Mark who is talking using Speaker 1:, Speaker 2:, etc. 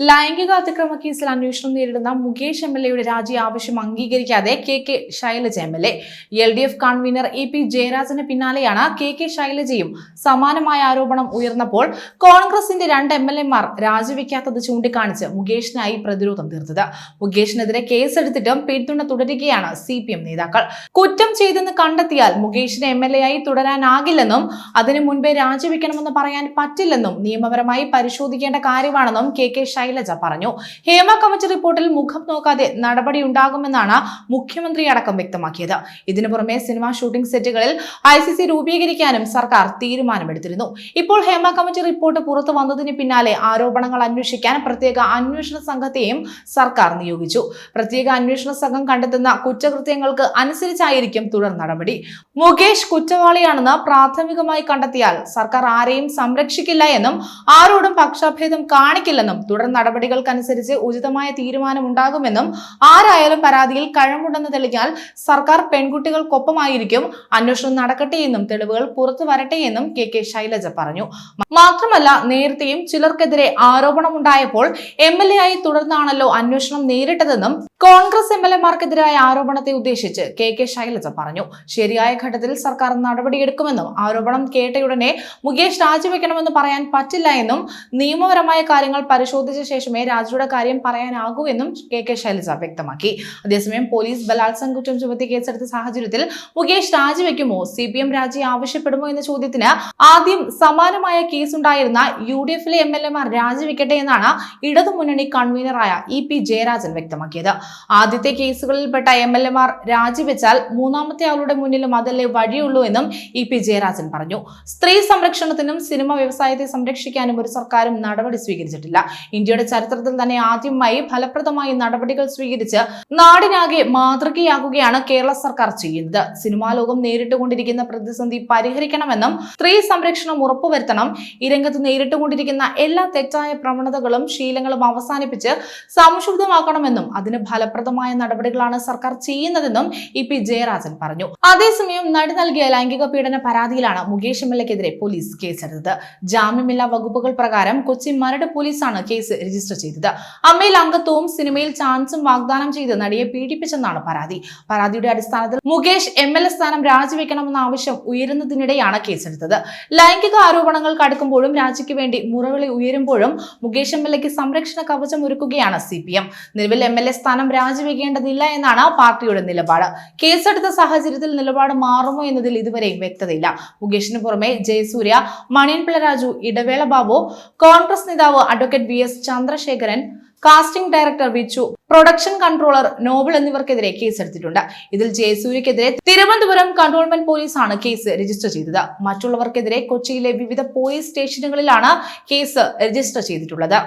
Speaker 1: ലൈംഗിക അതിക്രമ കേസിൽ അന്വേഷണം നേരിടുന്ന മുകേഷ് എം എൽ എയുടെ രാജി ആവശ്യം അംഗീകരിക്കാതെ K K Shailaja M L A. L D F convener A P ജയരാജന് പിന്നാലെയാണ് കെ കെ ശൈലജയും സമാനമായ ആരോപണം ഉയർന്നപ്പോൾ കോൺഗ്രസിന്റെ രണ്ട് എം എൽ എമാർ രാജിവെക്കാത്തത് ചൂണ്ടിക്കാണിച്ച് മുകേഷിനായി പ്രതിരോധം തീർത്തത്. മുകേഷിനെതിരെ കേസെടുത്തിട്ടും പിന്തുണ തുടരുകയാണ് സി പി എം നേതാക്കൾ. കുറ്റം ചെയ്തെന്ന് കണ്ടെത്തിയാൽ മുകേഷിന് എം എൽ എ ആയി തുടരാനാകില്ലെന്നും അതിനു മുൻപേ രാജിവെക്കണമെന്ന് പറയാൻ പറ്റില്ലെന്നും നിയമപരമായി പരിശോധിക്കേണ്ട കാര്യമാണെന്നും കെ കെ ശൈലജ പറഞ്ഞു. ഹേമ കവച് റിപ്പോർട്ടിൽ മുഖം നോക്കാതെ നടപടി ഉണ്ടാകുമെന്നാണ് മുഖ്യമന്ത്രി അടക്കം വ്യക്തമാക്കിയത്. ഇതിനു പുറമെ സിനിമാ ഷൂട്ടിംഗ് സെറ്റുകളിൽ ഐ സി സി രൂപീകരിക്കാനും സർക്കാർ തീരുമാനമെടുത്തിരുന്നു. ഇപ്പോൾ ഹേമ കമ്മിറ്റി റിപ്പോർട്ട് പുറത്തു വന്നതിന് പിന്നാലെ ആരോപണങ്ങൾ അന്വേഷിക്കാൻ പ്രത്യേക അന്വേഷണ സംഘത്തെയും സർക്കാർ നിയോഗിച്ചു. പ്രത്യേക അന്വേഷണ സംഘം കണ്ടെത്തുന്ന കുറ്റകൃത്യങ്ങൾക്ക് അനുസരിച്ചായിരിക്കും തുടർ നടപടി. മുകേഷ് കുറ്റവാളിയാണെന്ന് പ്രാഥമികമായി കണ്ടെത്തിയാൽ സർക്കാർ ആരെയും സംരക്ഷിക്കില്ല എന്നും ആരോടും പക്ഷഭേദം കാണിക്കില്ലെന്നും തുടർ നടപടികൾക്കനുസരിച്ച് ഉചിതമായ തീരുമാനം ഉണ്ടാകുമെന്നും ആരായാലും പരാതിയിൽ കഴമ്പുണ്ടെന്ന് തെളിഞ്ഞാൽ സർക്കാർ പെൺകുട്ടികൾക്കൊപ്പമായിരിക്കും. അന്വേഷണം നടക്കട്ടെ എന്നും തെളിവുകൾ പുറത്തു വരട്ടെ എന്നും കെ കെ ശൈലജ പറഞ്ഞു. മാത്രമല്ല നേരത്തെയും ചിലർക്കെതിരെ ആരോപണമുണ്ടായപ്പോൾ എം എൽ എ ആയി തുടർന്നാണല്ലോ അന്വേഷണം നേരിട്ടതെന്നും കോൺഗ്രസ് എം എൽ എമാർക്കെതിരായ ആരോപണത്തെ ഉദ്ദേശിച്ച് കെ കെ ശൈലജ പറഞ്ഞു. ശരിയായ ഘട്ടത്തിൽ സർക്കാർ നടപടിയെടുക്കുമെന്നും ആരോപണം കേട്ടയുടനെ മുകേഷ് രാജിവെക്കണമെന്ന് പറയാൻ പറ്റില്ല എന്നും നിയമപരമായ കാര്യങ്ങൾ പരിശോധിച്ച ശേഷമേ രാജിയുടെ കാര്യം പറയാനാകൂ എന്നും കെ കെ ശൈലജ വ്യക്തമാക്കി. അതേസമയം പോലീസ് ബലാത്സംഗ കുറ്റം ചുമത്തി കേസെടുത്ത സാഹചര്യത്തിൽ മുകേഷ് രാജിവെക്കുമോ? സി പി എം രാജി ആവശ്യപ്പെടുമോ എന്ന ചോദ്യത്തിന് ആദ്യം സമാനമായ കേസുണ്ടായിരുന്ന യു ഡി എഫിലെ എം എൽ എമാർ രാജിവെക്കട്ടെ എന്നാണ് ഇടതുമുന്നണി കൺവീനറായ ഇ പി ജയരാജൻ വ്യക്തമാക്കിയത്. ആദ്യത്തെ കേസുകളിൽപ്പെട്ട എം എൽ എമാർ രാജിവെച്ചാൽ മൂന്നാമത്തെ ആളുടെ മുന്നിലും അതല്ലേ വഴിയുള്ളൂ എന്നും ഇ പി ജയരാജൻ പറഞ്ഞു. സ്ത്രീ സംരക്ഷണത്തിനും സിനിമ വ്യവസായത്തെ സംരക്ഷിക്കാനും ഒരു സർക്കാരും നടപടി സ്വീകരിച്ചിട്ടില്ല. ഇന്ത്യയുടെ ചരിത്രത്തിൽ തന്നെ ആദ്യമായി ഫലപ്രദമായി നടപടികൾ സ്വീകരിച്ച് നാടിനാകെ മാതൃകയാകുകയാണ് കേരള സർക്കാർ ചെയ്യുന്നത്. സിനിമാ ലോകം നേരിട്ടുകൊണ്ടിരിക്കുന്ന പ്രതിസന്ധി പരിഹരിക്കണമെന്നും സ്ത്രീ സംരക്ഷണം ഉറപ്പുവരുത്തണം ഈ രംഗത്ത് നേരിട്ടുകൊണ്ടിരിക്കുന്ന എല്ലാ തെറ്റായ പ്രവണതകളും ശീലങ്ങളും അവസാനിപ്പിച്ച് സംശുദ്ധമാക്കണമെന്നും അതിന് ഫലപ്രദമായ നടപടികളാണ് സർക്കാർ ചെയ്യുന്നതെന്നും ഇ പി ജയരാജൻ പറഞ്ഞു. അതേസമയം നടി നൽകിയ ലൈംഗിക പീഡന പരാതിയിലാണ് മുകേഷ് എം എൽ എക്കെതിരെ പോലീസ് കേസെടുത്തത്. ജാമ്യമില്ലാ വകുപ്പുകൾ പ്രകാരം കൊച്ചി മരട് പോലീസാണ് കേസ് രജിസ്റ്റർ ചെയ്തത്. അമ്മയിൽ അംഗത്വവും സിനിമയിൽ ചാൻസും വാഗ്ദാനം ചെയ്ത് നടിയെ പീഡിപ്പിച്ചെന്നാണ് പരാതി. പരാതിയുടെ അടിസ്ഥാനത്തിൽ മുകേഷ് എം എൽ എ സ്ഥാനം രാജിവെക്കണമെന്ന ആവശ്യം ഉയരുന്നതിനിടെയാണ് കേസെടുത്തത്. ലൈംഗിക ആരോപണങ്ങൾ കടുക്കുമ്പോഴും രാജിക്ക് വേണ്ടി മുറവിളി ഉയരുമ്പോഴും മുകേഷ് എം എൽ എക്ക് സംരക്ഷണ കവചം ഒരുക്കുകയാണ് സി പി എം നിലവിൽ എം എൽ എ സ്ഥാനം രാജിവെക്കേണ്ടതില്ല എന്നാണ് പാർട്ടിയുടെ നിലപാട്. കേസെടുത്ത സാഹചര്യത്തിൽ നിലപാട് മാറുമോ എന്നതിൽ ഇതുവരെയും വ്യക്തതയില്ല. മുകേഷിന് പുറമെ ജയസൂര്യ മണിയൻപിള്ള രാജു ഇടവേള ബാബു കോൺഗ്രസ് നേതാവ് advocate V S Chandrasekharan casting director Vichu production controller Noble എന്നിവർക്കെതിരെ കേസെടുത്തിട്ടുണ്ട്. ഇതിൽ ജയസൂര്യക്കെതിരെ തിരുവനന്തപുരം കൺട്രോൾമെന്റ് പോലീസാണ് കേസ് രജിസ്റ്റർ ചെയ്തത്. മറ്റുള്ളവർക്കെതിരെ കൊച്ചിയിലെ വിവിധ പോലീസ് സ്റ്റേഷനുകളിലാണ് കേസ് രജിസ്റ്റർ ചെയ്തിട്ടുള്ളത്.